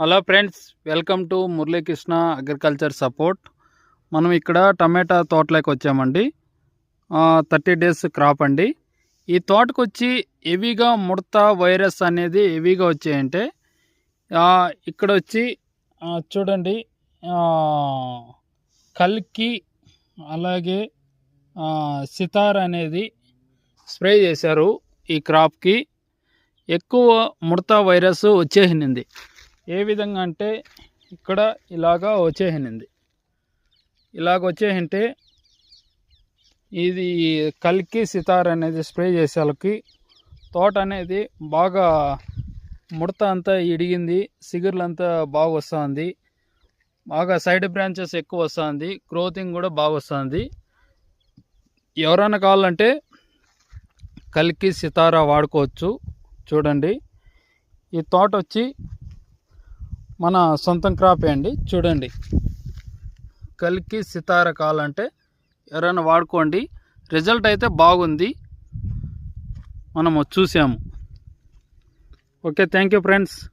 Hello friends welcome to Muralikrishna agriculture support మనం ఇక్కడ టమాటా తోటలోకి వచ్చామండి. థర్టీ డేస్ క్రాప్ అండి. ఈ తోటకు వచ్చి హెవీగా ముడత వైరస్ అనేది హెవీగా వచ్చాయంటే ఇక్కడ వచ్చి చూడండి కల్కి అలాగే సితార్ అనేది స్ప్రే చేశారు ఈ క్రాప్కి ఎక్కువ ముడత వైరస్ వచ్చేసింది. ఏ విధంగా అంటే ఇక్కడ ఇలాగా వచ్చేసింది. ఇలాగ వచ్చేసింటే ఇది కల్కి సితార్ అనేది స్ప్రే చేసేకి తోట అనేది బాగా ముడత అంతా ఇడిగింది సిగుర్లంతా బాగా వస్తుంది. బాగా సైడ్ బ్రాంచెస్ ఎక్కువ వస్తుంది గ్రోతింగ్ కూడా బాగా వస్తుంది. ఎవరైనా కావాలంటే కల్కి సితారా వాడుకోవచ్చు. చూడండి. ఈ తోట వచ్చి మన సొంతం క్రాపే అండి. చూడండి. కలికి సితార కాలంటే ఎవరైనా వాడుకోండి. రిజల్ట్ అయితే బాగుంది. మనము చూసాము. Okay thank you friends.